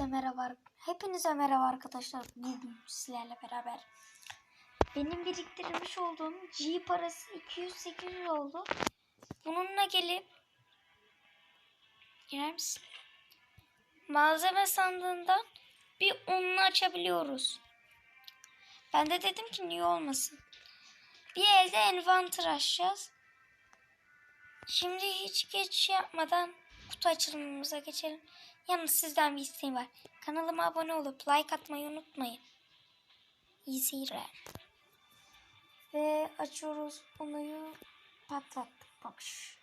Hepinize merhaba. Hepinize merhaba arkadaşlar. Bugün sizlerle beraber benim biriktirmiş olduğum G parası 200-800 oldu. Bununla gelip girer misin? Malzeme sandığından bir onlu açabiliyoruz. Ben de dedim ki niye olmasın. Bir elde envanter açacağız. Şimdi hiç geç yapmadan kutu açılımımıza geçelim. Yalnız sizden bir isteğim var. Kanalıma abone olup like atmayı unutmayın. İyi. Ve açıyoruz bunu patlattık. Bakış.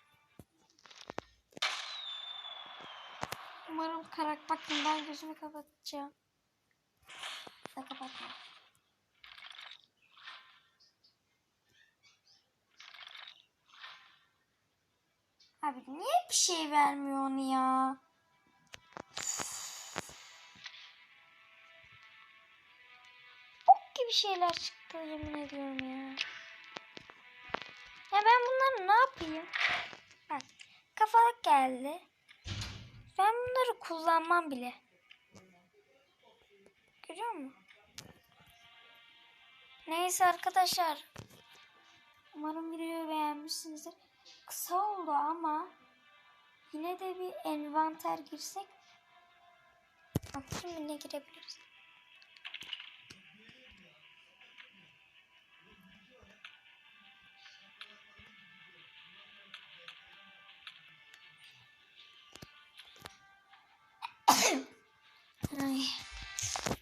Umarım karak bakın ben gözümü kapatacağım. Da kapatma. Abi niye bir şey vermiyor onu ya? Gibi şeyler çıktı yemin ediyorum ya. Ya ben bunları ne yapayım? Bak kafalık geldi. Ben bunları kullanmam bile. Görüyor musun? Neyse arkadaşlar. Umarım videoyu beğenmişsinizdir. Kısa oldu ama yine de bir envanter girsek. Bakayım ne girebiliriz.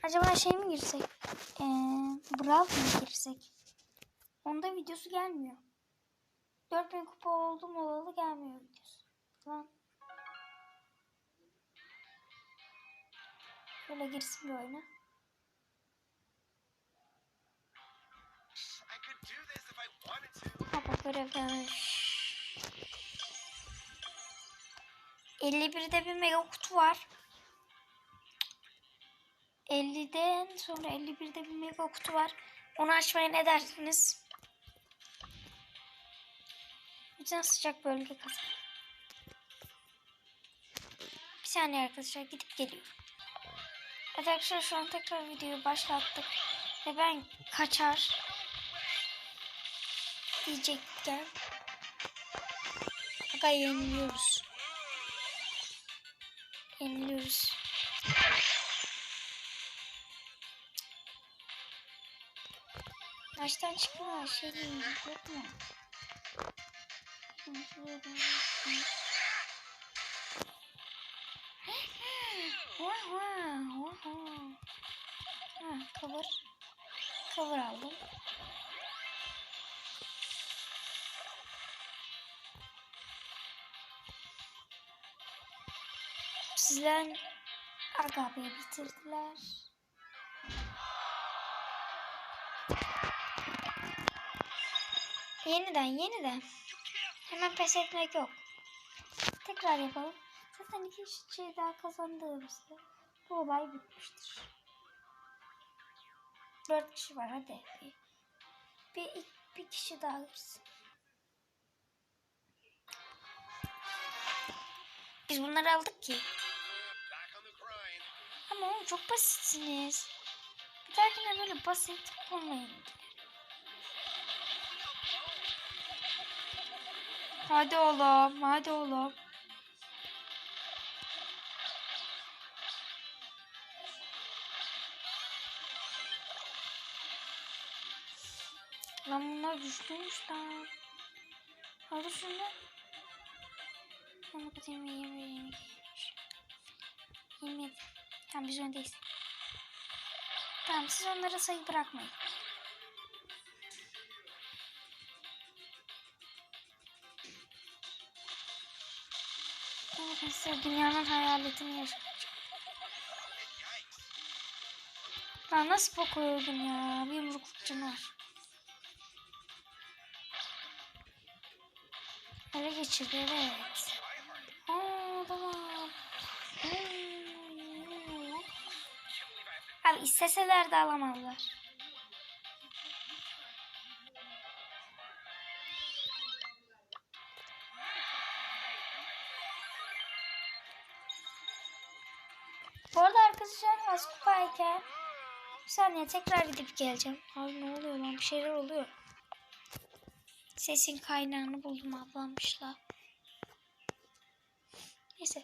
Acaba şey mi girsek? Ee, Brawl mı girsek? Onda videosu gelmiyor. 4000 kupa oldum olalı gelmiyor videosu. Lan. Şöyle girsin bir oyuna. Bak görev gelmiş. 51'de bir mega kutu var. 50'den sonra 51'de bir mega kutu var. Onu açmaya ne dersiniz? Güzel sıcak bölge kazan. Bir saniye arkadaşlar gidip geliyorum. Evet arkadaşlar şu an tekrar videoyu başlattık. Ve ben kaçar diyecekken. Aga yeniliyoruz. Yeniliyoruz. Baştan çıkma şey değil, yok mu? Şunu şuraya vah vah vah. Ha, cover. Cover aldım. Sizden Aga Bey bitirdiler. Yeniden yeniden. Hemen pes etmek yok. Tekrar yapalım. Zaten iki şey daha kazandığımızda bu olay bitmiştir. Dört kişi var hadi. Bir, bir, bir kişi daha girsin. Biz bunları aldık ki. Ama oğlum çok basitsiniz. Bir böyle basit olmayın. Hadi oğlum, hadi oğlum. Lan bunlar güçlüymüş lan. Hadi şunu. Onu bakayım 20 20 27. Tamam biz öndeyiz. Tamam siz onlara sayı bırakmayın. Size dünyanın hayaletini yaşatacağım. Lan nasıl bok öldüm ya? Bir yumrukluk canı var. Ele geçirdi evet. Aa tamam. Abi isteseler de alamazlar. Bu arada arkadaşlar arkadaşlar az kupayken bir saniye tekrar gidip geleceğim. Abi ne oluyor lan bir şeyler oluyor. Sesin kaynağını buldum ablamışla. Neyse.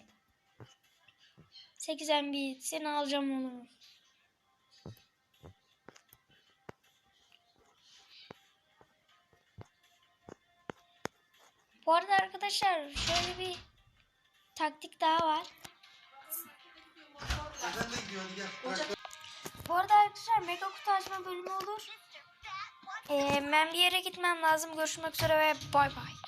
8 MB seni alacağım oğlum. Bu arada arkadaşlar şöyle bir taktik daha var. Hadi gel. Bırak. Bu arada arkadaşlar mega kutu açma bölümü olur. Ee, ben bir yere gitmem lazım. Görüşmek üzere ve bay bay.